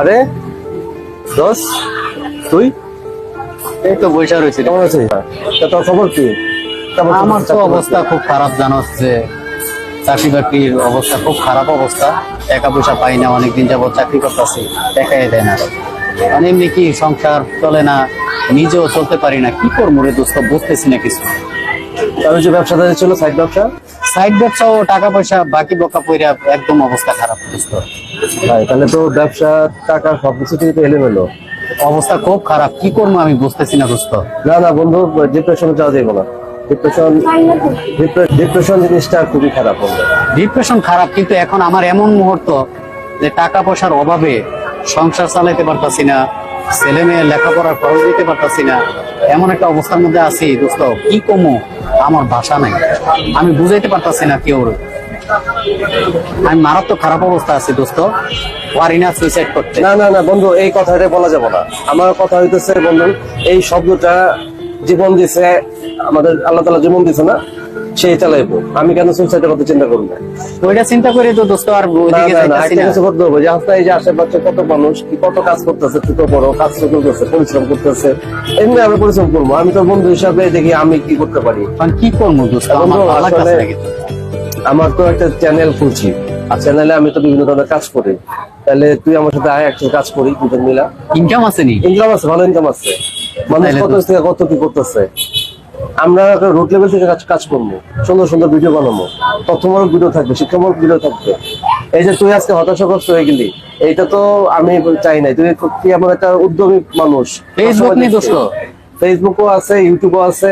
আরে দোষ তুই এই তো বৈশা রয়েছে। কেমন আছিস? তা তোর খবর কি? আমার তো অবস্থা খুব খারাপ জানো হচ্ছে। চাকরি বাকরির অবস্থা খুব খারাপ অবস্থা। টাকা পয়সা পাই না অনেকদিন যাবত চাকরি করতেছি টাকাই দেয় না। মানে এমনি কি সংসার চলে না নিজেও চলতে পারি না কি করব রে দোস্ত? বুঝতেছি না কিছু। আমি যে ব্যবসাটা ছিল সাইড ব্যবসা? সাইড ব্যবসা ও টাকা পয়সা বাকি বকা পইরা একদম অবস্থা খারাপ ভাই তাহলে তো ব্যবসা টাকা সবকিছু থেকে এলোমেলো অবস্থা খুব খারাপ কি করব আমি বুঝতেছি না দোস্ত। না না বন্ধু ডিপ্রেশনে যাওয়া যাবে না। ডিপ্রেশন ডিপ্রেশন জিনিসটা খুবই খারাপ ডিপ্রেশন খারাপ কিন্তু এখন আমার এমন মুহূর্ত যে টাকা পয়সার অভাবে সংসার চালাইতে পারতাছি না ছেলে মেয়ে লেখাপড়ার খরচ দিতে পারতাছি না এমন একটা অবস্থার মধ্যে আছি দোস্ত। কি কমো? আমার ভাষা নাই। আমি বুঝাইতে পারতাছি না কেউ। আমি মারাত্মক খারাপ অবস্থা আছি, দোস্ত। পারি না সুইসাইড করতে। না না না, বন্ধু, এই কথাটা বলা যাবে না। আমার কথা হইতেছে, বন্ধু, এই শব্দটা জীবন দিছে, আমাদের আল্লাহ তালা জীবন দিছে না? সেই চালাইবো। আমি কেন সুইসাইডের কথা চিন্তা করব না। ওইটা চিন্তা করে তো দোস্ত আর করতে হবে যে এই যে আশেপাশে কত মানুষ কি কত কাজ করতেছে ছোট বড় কাজ করতেছে পরিশ্রম করতেছে। এমনি আমরা পরিশ্রম করব। আমি তো বন্ধু হিসাবে দেখি আমি কি করতে পারি। কি করব দোস্ত। আমার তো একটা চ্যানেল খুলছি আর চ্যানেলে আমি তো বিভিন্ন ধরনের কাজ করি। তাহলে তুই আমার সাথে আয় একটা কাজ করি দুজন মিলা। ইনকাম আছে নি? ইনকাম আছে ভালো ইনকাম আছে। মানুষ কত থেকে কত কি করতেছে? আমরা রুট লেভেল থেকে কাজ কাজ করব। সুন্দর সুন্দর ভিডিও বানাবো। তথ্যমূলক ভিডিও থাকবে শিক্ষামূলক ভিডিও থাকবে। এই যে তুই আজকে হতাশাগ্রস্ত হয়ে গেলি এইটা তো আমি চাই নাই। তুই তুই আমার একটা উদ্যমী মানুষ। ফেসবুক দোস্ত। ফেসবুকও আছে ইউটিউবও আছে।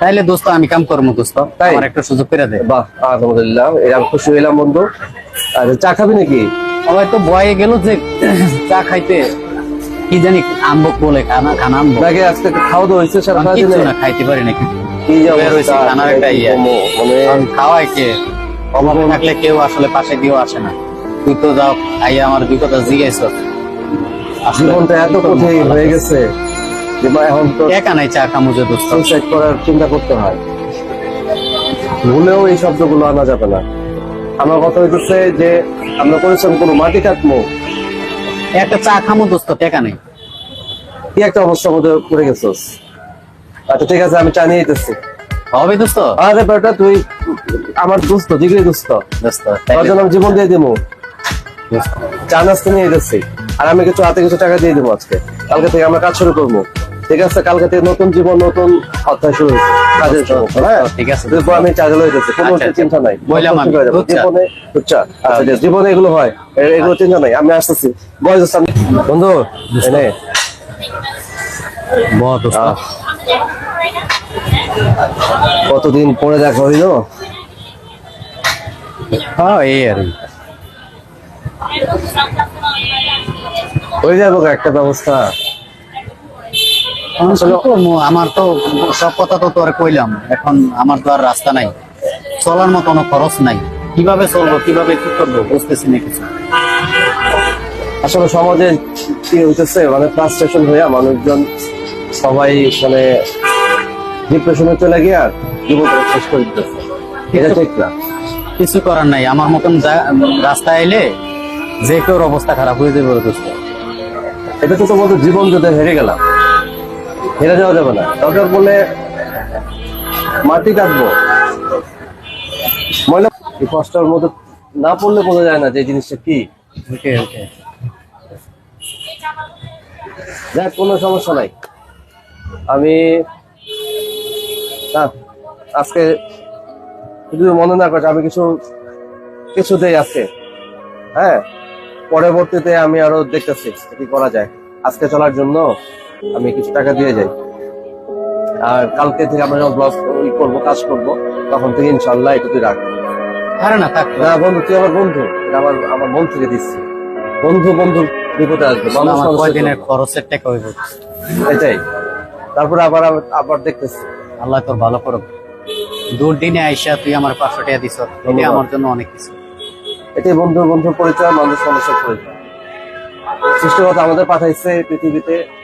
তাইলে দোস্ত আমি কাম করব দোস্ত। তাই? আমার একটা সুযোগ করে দে। বাহ আলহামদুলিল্লাহ। এই আমি খুশি হইলাম বন্ধু। আর চা খাবি নাকি? আমার তো বয়ে গেল যে চা খাইতে। কি জানি আনব বলে খানা খানা আনব নাকি আজকে খাওয়া দাওয়া হয়েছে কিচ্ছু দিনে না খাইতে পারি না কিছু কি যে অবস্থা, খানার একটা ইয়ে। মানে খাওয়াই কে? অভাবে থাকলে কেউ আসলে পাশে দিয়েও আসে না। তুই তো যাও আইয়া আমার কথা জিজ্ঞাসা জীবনটা এত কঠিন হয়ে গেছে যে মা এখন তো একা নাই চা যে দোস্ত। সুইসাইড করার চিন্তা করতে হয়। ভুলেও এই শব্দগুলো আনা যাবে না। আমার কথা হইতেছে যে আমরা করেছিলাম কোনো মাটি কাটবো। একটা চা খামো দোস্ত টেকা নেই। কি একটা অবস্থার মধ্যে পড়ে গেছিস আচ্ছা ঠিক আছে আমি চা নিয়ে যেতেছি হবে দোস্ত? আরে বেটা তুই আমার দুস্থ দিগরি দুস্থ দোস্ত তোর জন্য জীবন দিয়ে দিবো। চা নাস্তা নিয়ে যেতেছি আর আমি কিছু হাতে কিছু টাকা দিয়ে দেবো আজকে। কালকে থেকে আমরা কাজ শুরু করব। ঠিক আছে কালকে থেকে নতুন জীবন নতুন অধ্যায় শুরু হয়েছে। কাজের শুরু হ্যাঁ? ঠিক আছে। আমি চার্জ হয়ে যাচ্ছি। কোনো আচ্ছা, আচ্ছা। চিন্তা নাই। বললাম আমি? জীবনে? আচ্ছা জীবনে এগুলো হয়। এগুলো চিন্তা নাই। আমি আসতেছি। বয়স বন্ধু এনে। কতদিন পরে দেখা হইল? হ্যাঁ এই আর হয়ে যাব একটা ব্যবস্থা? আমার তো সব কথা তো তোর কইলাম। এখন আমার তো আর রাস্তা নাই। চলার মতো কোনো খরচ নাই। কীভাবে চলবো কীভাবে কি করব বুঝতেছি না কিছু। আসলে সমাজে কি হইতেছে মানে ফ্রাস্ট্রেশন হইয়া মানুষজন সবাই মানে ডিপ্রেশনে চলে গিয়ে আর জীবন শেষ করে দিতেছে। এটা ঠিক না। কিছু করার নাই। আমার মতন রাস্তায় এলে যে কেউ অবস্থা খারাপ হয়ে যাবে এটা তো তোমাদের জীবন যদি হেরে গেলাম। হেরে যাওয়া যাবে না। দরকার বলে মাটি কাটবো। ময়লা এই কষ্টের মধ্যে না পড়লে বোঝা যায় না যে জিনিসটা কি। ওকে ওকে। যাক কোনো সমস্যা নাই। আমি না আজকে যদি মনে না করে আমি কিছু কিছু দেই আজকে। হ্যাঁ পরবর্তীতে আমি আরও দেখতেছি কি করা যায়। আজকে চলার জন্য আমি কিছু টাকা দিয়ে যাই। আর কালকে থেকে আমরা যখন ব্লগ করব কাজ করব তখন থেকে ইনশাল্লাহ একটু তুই রাখ আরে না থাক। না বন্ধু তুই আমার বন্ধু। এটা আমার আমার মন থেকে দিচ্ছি। বন্ধু বন্ধু বিপদে আসবে। কয়দিনের খরচের টাকা হইব? এটাই। তারপরে আবার আবার- দেখতেছি। আল্লাহ তোর ভালো করো দুর্দিনে আইসা তুই আমার পাঁচশো টাকা দিছ। এটা আমার জন্য অনেক কিছু। এটাই বন্ধু বন্ধুর পরিচয় মানুষ মানুষের পরিচয়। সৃষ্টিকর্তা আমাদের পাঠাইছে পৃথিবীতে।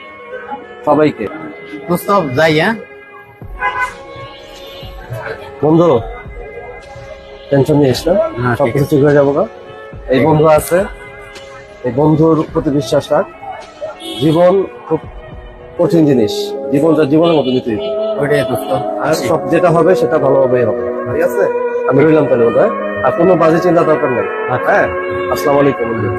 সবাইকে। দোস্ত যাই হ্যাঁ? বন্ধু টেনশন নিস না। হ্যাঁ, ঠিক সবকিছু ঠিক হয়ে যাব এই বন্ধু আছে। এই বন্ধুর প্রতি বিশ্বাস রাখ। জীবন খুব কঠিন জিনিস। জীবনটা জীবনের মতো নিতে আর সব যেটা হবে সেটা ভালোভাবেই হবে ঠিক আছে? আমি রইলাম তাহলে বোধ আর কোনো বাজে চিন্তা দরকার নেই। হ্যাঁ? আসসালামু আলাইকুম বন্ধু।